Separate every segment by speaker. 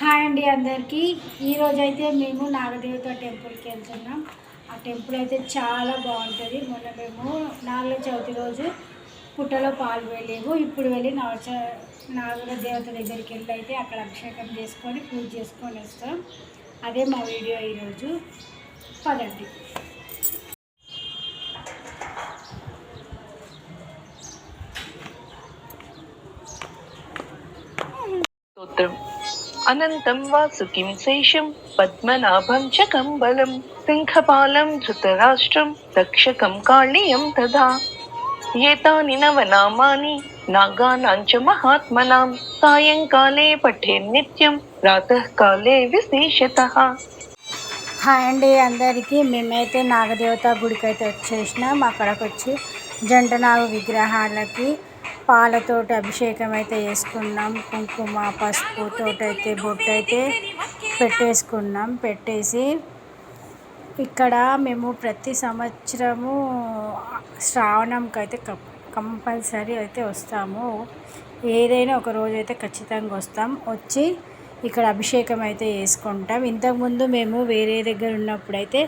Speaker 1: Hi అండి అందరికీ. ఈరోజు అయితే మేము నాగదేవత టెంపుల్కి వెళ్తున్నాం. ఆ టెంపుల్ అయితే చాలా బాగుంటుంది. మొన్న మేము నాగల చవితి రోజు పుట్టలో పాలు వెళ్ళేము ఇప్పుడు వెళ్ళి నవచ నాగుల దేవత దగ్గరికి వెళ్ళి అయితే అక్కడ అభిషేకం చేసుకొని పూజ చేసుకొని వస్తాం. అదే మా వీడియో ఈరోజు పదండి.
Speaker 2: స్తోత్రం. అనంతం వాసుకిం శేషం పద్మనాభం చ కంబలం సింహపాలం ధృతరాష్ట్రం రక్షకం కాళీయం తదా ఏతాని నవనామాని నాగానాం చ మహాత్మనాం సాయంకాలే పఠే నిత్యం ప్రాతఃకాలే విశేషత
Speaker 1: హాయ్ అండి అందరికీ మేమైతే నాగదేవత గుడికి అయితే వచ్చేసినాం. అక్కడికి వచ్చి జంట నాగు విగ్రహాలకి పాలతోటి అభిషేకం అయితే చేసుకున్నాం. కుంకుమ పసుపు తోటైతే బొట్టు అయితే పెట్టేసుకున్నాం. పెట్టేసి ఇక్కడ మేము ప్రతి సంవత్సరము శ్రావణంకి అయితే కంపల్సరీ అయితే వస్తాము. ఏదైనా ఒక రోజు అయితే ఖచ్చితంగా వస్తాం. వచ్చి ఇక్కడ అభిషేకం అయితే చేసుకుంటాం. ఇంతకుముందు మేము వేరే దగ్గర ఉన్నప్పుడు అయితే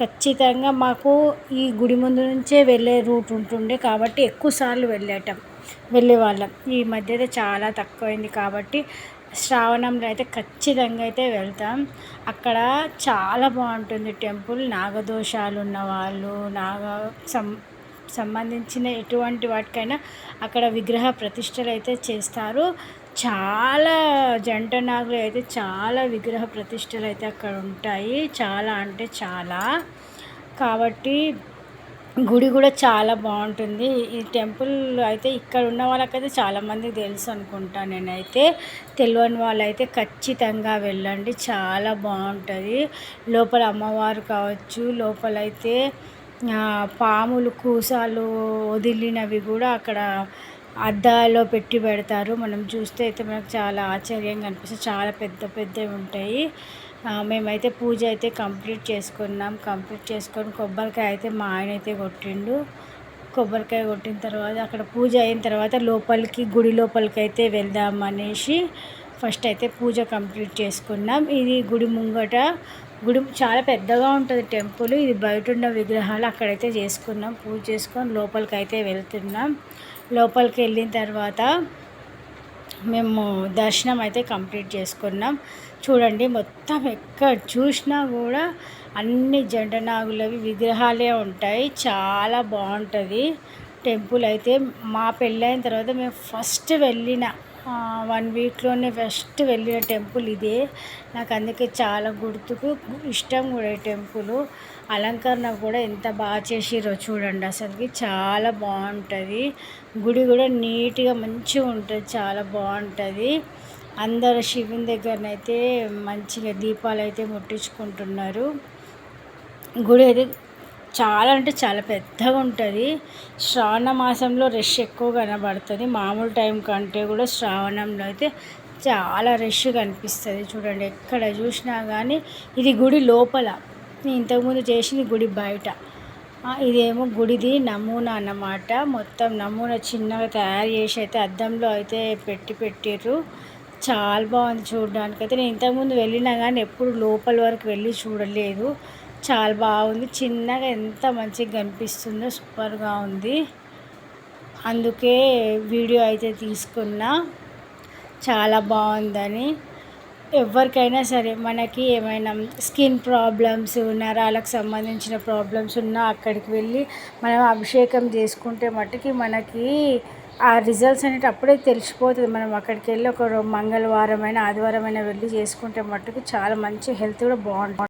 Speaker 1: ఖచ్చితంగా మాకు ఈ గుడి ముందు నుంచే వెళ్ళే రూట్ ఉంటుండే కాబట్టి ఎక్కువసార్లు వెళ్ళేటం. వెళ్ళేవాళ్ళం. ఈ మధ్య అయితే చాలా తక్కువైంది కాబట్టి శ్రావణంలో అయితే ఖచ్చితంగా అయితే వెళ్తాం. అక్కడ చాలా బాగుంటుంది టెంపుల్. నాగదోషాలు ఉన్నవాళ్ళు నాగ సం సంబంధించిన ఎటువంటి వాటికైనా అక్కడ విగ్రహ ప్రతిష్టలు అయితే చేస్తారు. చాలా జంట నాగులు అయితే చాలా విగ్రహ ప్రతిష్టలు అయితే అక్కడ ఉంటాయి. చాలా అంటే చాలా. కాబట్టి గుడి కూడా చాలా బాగుంటుంది. ఈ టెంపుల్ అయితే ఇక్కడ ఉన్న వాళ్ళకైతే చాలామందికి తెలుసు అనుకుంటా నేనైతే. తెలియని వాళ్ళైతే ఖచ్చితంగా వెళ్ళండి. చాలా బాగుంటుంది. లోపల అమ్మవారు కావచ్చు లోపలైతే పాములు కూసాలు వదిలినవి కూడా అక్కడ అద్దాలో పెట్టి పెడతారు. మనం చూస్తే అయితే మనకు చాలా ఆశ్చర్యంగా అనిపిస్తుంది. చాలా పెద్ద పెద్దవి ఉంటాయి. మేమైతే పూజ అయితే కంప్లీట్ చేసుకున్నాం. కంప్లీట్ చేసుకొని కొబ్బరికాయ అయితే మా ఆయన అయితే కొట్టిండు. కొబ్బరికాయ కొట్టిన తర్వాత అక్కడ పూజ అయిన తర్వాత లోపలికి గుడి లోపలికి అయితే వెళ్దాం అనేసి ఫస్ట్ అయితే పూజ కంప్లీట్ చేసుకున్నాం. ఇది గుడి ముంగట గుడి చాలా పెద్దగా ఉంటుంది టెంపుల్. ఇది బయట ఉన్న విగ్రహాలు అక్కడైతే చేసుకున్నాం. పూజ చేసుకొని లోపలికి అయితే వెళ్తున్నాం. లోపలికి వెళ్ళిన తర్వాత మేము దర్శనం అయితే కంప్లీట్ చేసుకున్నాం. చూడండి మొత్తం ఎక్కడ చూసినా కూడా అన్ని జండనాగులవి విగ్రహాలే ఉంటాయి. చాలా బాగుంటుంది. టెంపుల్ అయితే మా పెళ్ళైన తర్వాత మేము ఫస్ట్ వెళ్ళిన వన్ వీక్లోనే ఫస్ట్ వెళ్ళిన టెంపుల్ ఇదే. నాకు అందుకే చాలా గుర్తుకు ఇష్టం కూడా ఈ టెంపుల్. అలంకరణ కూడా ఎంత బాగా చేసిరో చూడండి అసలుకి. చాలా బాగుంటుంది. గుడి కూడా నీట్గా మంచిగా ఉంటుంది. చాలా బాగుంటుంది. అందరు శివుని దగ్గరనైతే మంచిగా దీపాలు అయితే ముట్టించుకుంటున్నారు. గుడి అయితే చాలా అంటే చాలా పెద్దగా ఉంటుంది. శ్రావణ మాసంలో రష్ ఎక్కువ కనబడుతుంది. మామూలు టైం కంటే కూడా శ్రావణంలో అయితే చాలా రష్ కనిపిస్తుంది. చూడండి ఎక్కడ చూసినా కానీ ఇది గుడి లోపల. ఇంతకుముందు చేసింది గుడి బయట. ఇదేమో గుడిది నమూనా అన్నమాట. మొత్తం నమూనా చిన్నగా తయారు చేసి అయితే అద్దంలో అయితే పెట్టి పెట్టిర్రు. చాలా బాగుంది చూడడానికి అయితే నేను ఇంతకుముందు వెళ్ళినా కానీ ఎప్పుడు లోపల వరకు వెళ్ళి చూడలేదు. చాలా బాగుంది. చిన్నగా ఎంత మంచిగా కనిపిస్తుందో సూపర్గా ఉంది. అందుకే వీడియో అయితే తీసుకున్నా. చాలా బాగుందని. ఎవరికైనా సరే మనకి ఏమైనా స్కిన్ ప్రాబ్లమ్స్ నరాలకు సంబంధించిన ప్రాబ్లమ్స్ ఉన్నా అక్కడికి వెళ్ళి మనం అభిషేకం చేసుకుంటే మట్టుకి మనకి ఆ రిజల్ట్స్ అనేవి అప్పుడే తెలిసిపోతుంది. మనం అక్కడికి వెళ్ళి ఒక మంగళవారం అయినా ఆదివారం అయినా వెళ్ళి చేసుకుంటే మట్టుకు చాలా మంచి హెల్త్ కూడా బాగుంటుంది.